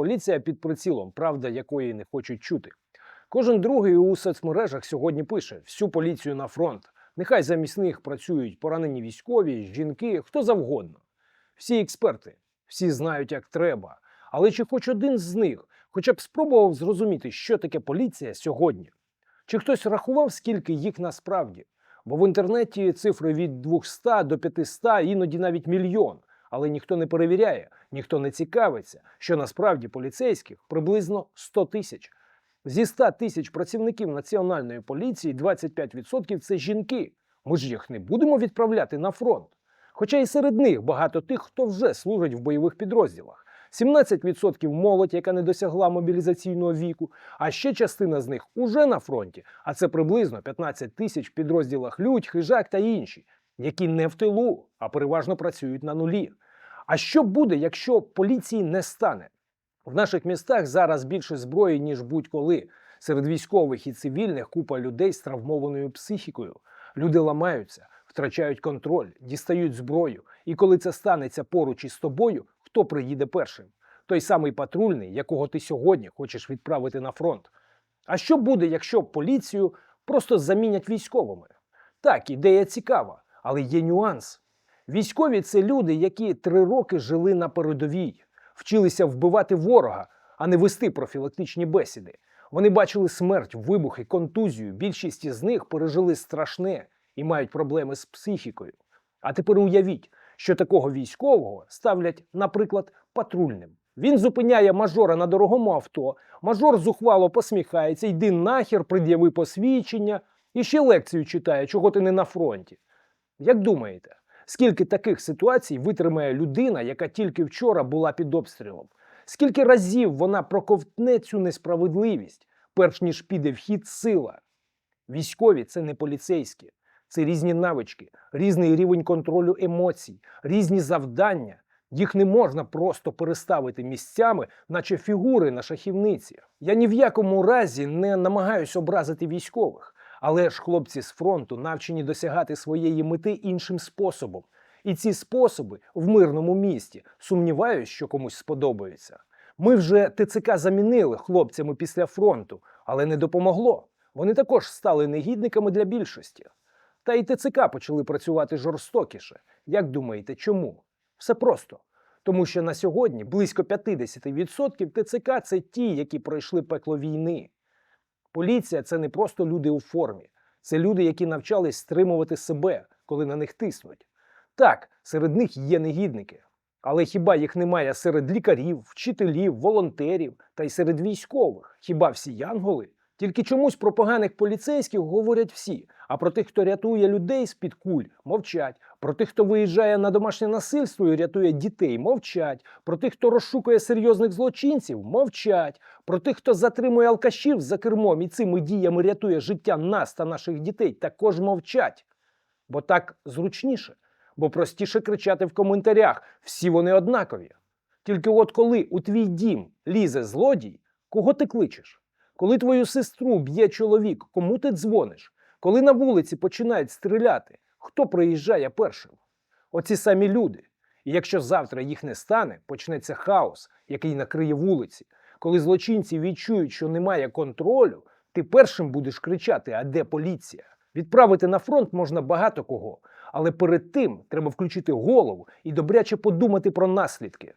поліція під прицілом, правда якої не хочуть чути. Кожен другий у соцмережах сьогодні пише всю поліцію на фронт. Нехай замість них працюють поранені військові, жінки, хто завгодно. Всі експерти, всі знають, як треба. Але чи хоч один з них хоча б спробував зрозуміти, що таке поліція сьогодні? Чи хтось рахував, скільки їх насправді? Бо в інтернеті цифри від 200 до 500, іноді навіть мільйон. Але ніхто не перевіряє, ніхто не цікавиться, що насправді поліцейських приблизно 100 тисяч. Зі 100 тисяч працівників національної поліції 25% це жінки. Ми ж їх не будемо відправляти на фронт. Хоча і серед них багато тих, хто вже служить в бойових підрозділах. 17% молодь, яка не досягла мобілізаційного віку, а ще частина з них уже на фронті, а це приблизно 15 тисяч в підрозділах Людь, Хижак та інші, які не в тилу, а переважно працюють на нулі. А що буде, якщо поліції не стане? В наших містах зараз більше зброї, ніж будь-коли. Серед військових і цивільних купа людей з травмованою психікою. Люди ламаються, втрачають контроль, дістають зброю. І коли це станеться поруч із тобою, хто приїде першим? Той самий патрульний, якого ти сьогодні хочеш відправити на фронт. А що буде, якщо поліцію просто замінять військовими? Так, ідея цікава, але є нюанс. Військові це люди, які три роки жили на передовій, вчилися вбивати ворога, а не вести профілактичні бесіди. Вони бачили смерть, вибухи, контузію. Більшість із них пережили страшне і мають проблеми з психікою. А тепер уявіть, що такого військового ставлять, наприклад, патрульним. Він зупиняє мажора на дорогому авто, мажор зухвало посміхається, йди нахер, пред'яви посвідчення і ще лекцію читає, чого ти не на фронті. Як думаєте, скільки таких ситуацій витримає людина, яка тільки вчора була під обстрілом? Скільки разів вона проковтне цю несправедливість, перш ніж піде в хід сила? Військові це не поліцейські, це різні навички, різний рівень контролю емоцій, різні завдання. Їх не можна просто переставити місцями, наче фігури на шахівниці. Я ні в якому разі не намагаюсь образити військових, але ж хлопці з фронту навчені досягати своєї мети іншим способом. І ці способи в мирному місті сумніваюсь, що комусь сподобаються. Ми вже ТЦК замінили хлопцями після фронту, але не допомогло. Вони також стали негідниками для більшості. Та й ТЦК почали працювати жорстокіше. Як думаєте, чому? Все просто. Тому що на сьогодні близько 50% ТЦК це ті, які пройшли пекло війни. Поліція це не просто люди у формі, це люди, які навчались стримувати себе, коли на них тиснуть. Так, серед них є негідники. Але хіба їх немає серед лікарів, вчителів, волонтерів та й серед військових? Хіба всі янголи? Тільки чомусь про поганих поліцейських говорять всі, а про тих, хто рятує людей з-під куль, мовчать. Про тих, хто виїжджає на домашнє насильство і рятує дітей, мовчать. Про тих, хто розшукує серйозних злочинців, мовчать. Про тих, хто затримує алкашів за кермом і цими діями рятує життя нас та наших дітей, також мовчать. Бо так зручніше, бо простіше кричати в коментарях всі вони однакові. Тільки от коли у твій дім лізе злодій, кого ти кличеш? Коли твою сестру б'є чоловік, кому ти дзвониш? Коли на вулиці починають стріляти, хто приїжджає першим? Оці самі люди. І якщо завтра їх не стане, почнеться хаос, який накриє вулиці. Коли злочинці відчують, що немає контролю, ти першим будеш кричати: А де поліція? Відправити на фронт можна багато кого, але перед тим треба включити голову і добряче подумати про наслідки.